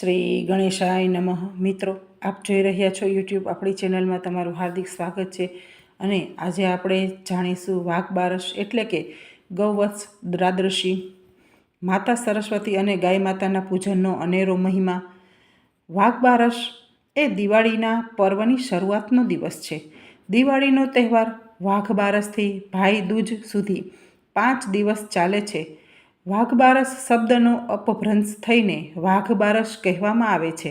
શ્રી ગણેશાય નમઃ. મિત્રો, આપ જોઈ રહ્યા છો યુટ્યુબ આપણી ચેનલમાં તમારું હાર્દિક સ્વાગત છે. અને આજે આપણે જાણીશું વાઘ બારસ એટલે કે ગૌવત્સ દ્રાદશી માતા સરસ્વતી અને ગાય માતાના પૂજનનો અનેરો મહિમા. વાઘ બારસ એ દિવાળીના પર્વની શરૂઆતનો દિવસ છે. દિવાળીનો તહેવાર વાઘ બારસથી ભાઈ દૂજ સુધી પાંચ દિવસ ચાલે છે. વાઘબારસ શબ્દનો અપભ્રંશ થઈને વાઘબારસ કહેવામાં આવે છે.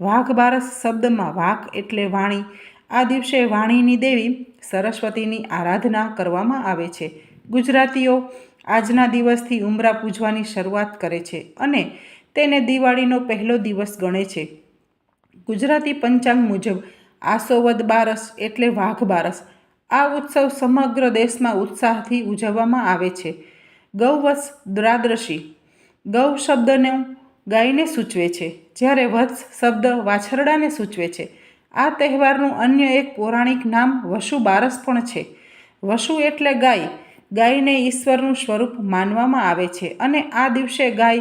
વાઘબારસ શબ્દમાં વાઘ એટલે વાણી. આ દિવસે વાણીની દેવી સરસ્વતીની આરાધના કરવામાં આવે છે. ગુજરાતીઓ આજના દિવસથી ઉમરા પૂજવાની શરૂઆત કરે છે અને તેને દિવાળીનો પહેલો દિવસ ગણે છે. ગુજરાતી પંચાંગ મુજબ આસોવદ બારસ એટલે વાઘ બારસ આ ઉત્સવ સમગ્ર દેશમાં ઉત્સાહથી ઉજવવામાં આવે છે. ગૌવત્સ દ્રાદ્રશી. ગૌ શબ્દને ગાયને સૂચવે છે, જ્યારે વત્સ શબ્દ વાછરડાને સૂચવે છે. આ તહેવારનું અન્ય એક પૌરાણિક નામ વસુ બારસ પણ છે. વસુ એટલે ગાય. ગાયને ઈશ્વરનું સ્વરૂપ માનવામાં આવે છે અને આ દિવસે ગાય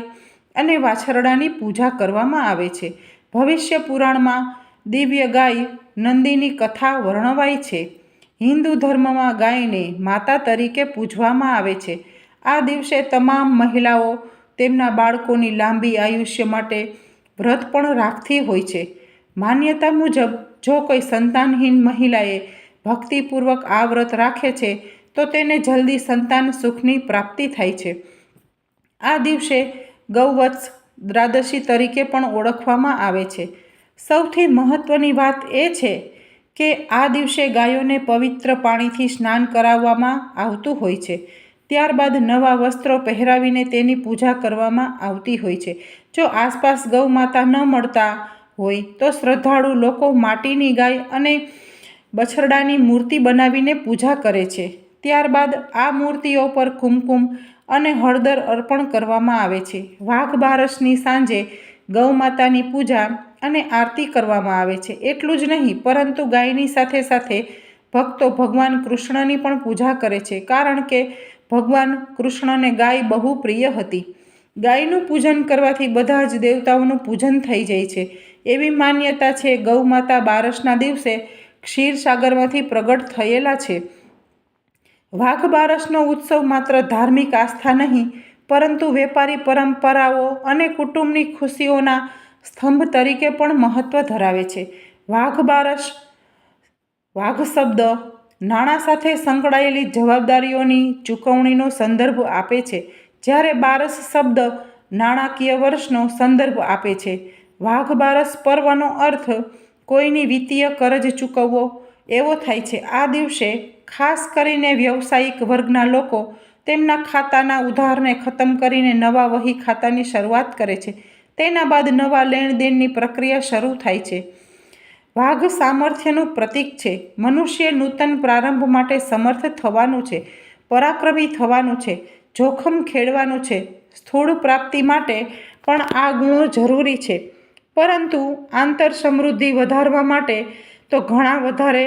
અને વાછરડાની પૂજા કરવામાં આવે છે. ભવિષ્ય પુરાણમાં દિવ્ય ગાય નંદીની કથા વર્ણવાય છે. હિન્દુ ધર્મમાં ગાયને માતા તરીકે પૂજવામાં આવે છે. આ દિવસે તમામ મહિલાઓ તેમના બાળકોની લાંબી આયુષ્ય માટે વ્રત પણ રાખતી હોય છે. માન્યતા મુજબ, જો કોઈ સંતાનહીન મહિલાએ ભક્તિપૂર્વક આ વ્રત રાખે છે, તો તેને જલ્દી સંતાન સુખની પ્રાપ્તિ થાય છે. આ દિવસે ગૌવત્સ દ્વાદશી તરીકે પણ ઓળખવામાં આવે છે. સૌથી મહત્ત્વની વાત એ છે કે આ દિવસે ગાયોને પવિત્ર પાણીથી સ્નાન કરાવવામાં આવતું હોય છે. ત્યારબાદ નવા વસ્ત્રો પહેરાવીને તેની પૂજા કરવામાં આવતી હોય છે. જો આસપાસ ગૌ માતા ન મળતા હોય, તો શ્રદ્ધાળુ લોકો માટીની ગાય અને બછરડાની મૂર્તિ બનાવીને પૂજા કરે છે. ત્યારબાદ આ મૂર્તિઓ પર કુમકુમ અને હળદર અર્પણ કરવામાં આવે છે. વાઘ બારસની સાંજે ગૌ માતાની પૂજા અને આરતી કરવામાં આવે છે. એટલું જ નહીં, પરંતુ ગાયની સાથે સાથે ભક્તો ભગવાન કૃષ્ણની પણ પૂજા કરે છે. કારણ કે ભગવાન કૃષ્ણને ગાય બહુ પ્રિય હતી. ગાયનું પૂજન કરવાથી બધા જ દેવતાઓનું પૂજન થઈ જાય છે. એવી માન્યતા છે ગૌ માતા બારસના દિવસે ક્ષીરસાગરમાંથી પ્રગટ થયેલા છે. વાઘ બારસનો ઉત્સવ માત્ર ધાર્મિક આસ્થા નહીં, પરંતુ વેપારી પરંપરાઓ અને કુટુંબની ખુશીઓના સ્તંભ તરીકે પણ મહત્ત્વ ધરાવે છે. વાઘ બારસ, વાઘ શબ્દ નાણાં સાથે સંકળાયેલી જવાબદારીઓની ચૂકવણીનો સંદર્ભ આપે છે, જ્યારે બારસ શબ્દ નાણાકીય વર્ષનો સંદર્ભ આપે છે. વાઘ બારસ પર્વનો અર્થ, કોઈની વિત્તીય કરજ ચૂકવવો. એવો થાય છે. આ દિવસે ખાસ કરીને વ્યવસાયિક વર્ગના લોકો તેમના ખાતાના ઉધારને ખતમ કરીને નવા વહી ખાતાની શરૂઆત કરે છે. તેના બાદ નવા લેણદેણની પ્રક્રિયા શરૂ થાય છે. વાઘ સામર્થ્યનું પ્રતીક છે. મનુષ્ય નૂતન પ્રારંભ માટે સમર્થ થવાનું છે, પરાક્રમી થવાનું છે, જોખમ ખેડવાનું છે, સ્થૂળ પ્રાપ્તિ માટે પણ આ ગુણો જરૂરી છે. પરંતુ આંતર સમૃદ્ધિ વધારવા માટે તો ઘણા વધારે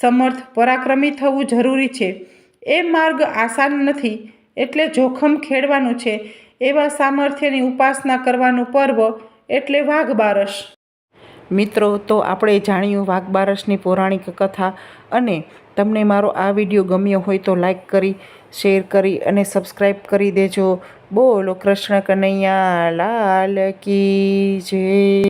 સમર્થ પરાક્રમી થવું જરૂરી છે. એ માર્ગ આસાન નથી, એટલે જોખમ ખેડવાનું છે. એવા સામર્થ્યની ઉપાસના કરવાનું પર્વ એટલે વાઘ બારસ મિત્રો, તો આપણે જાણ્યું વાઘબારસની પૌરાણિક કથા અને તમને મારો આ વીડિયો ગમ્યો હોય તો લાઈક કરી, શેર કરી અને સબસ્ક્રાઈબ કરી દેજો. બોલો કૃષ્ણ કનૈયા, લાલ કી જય.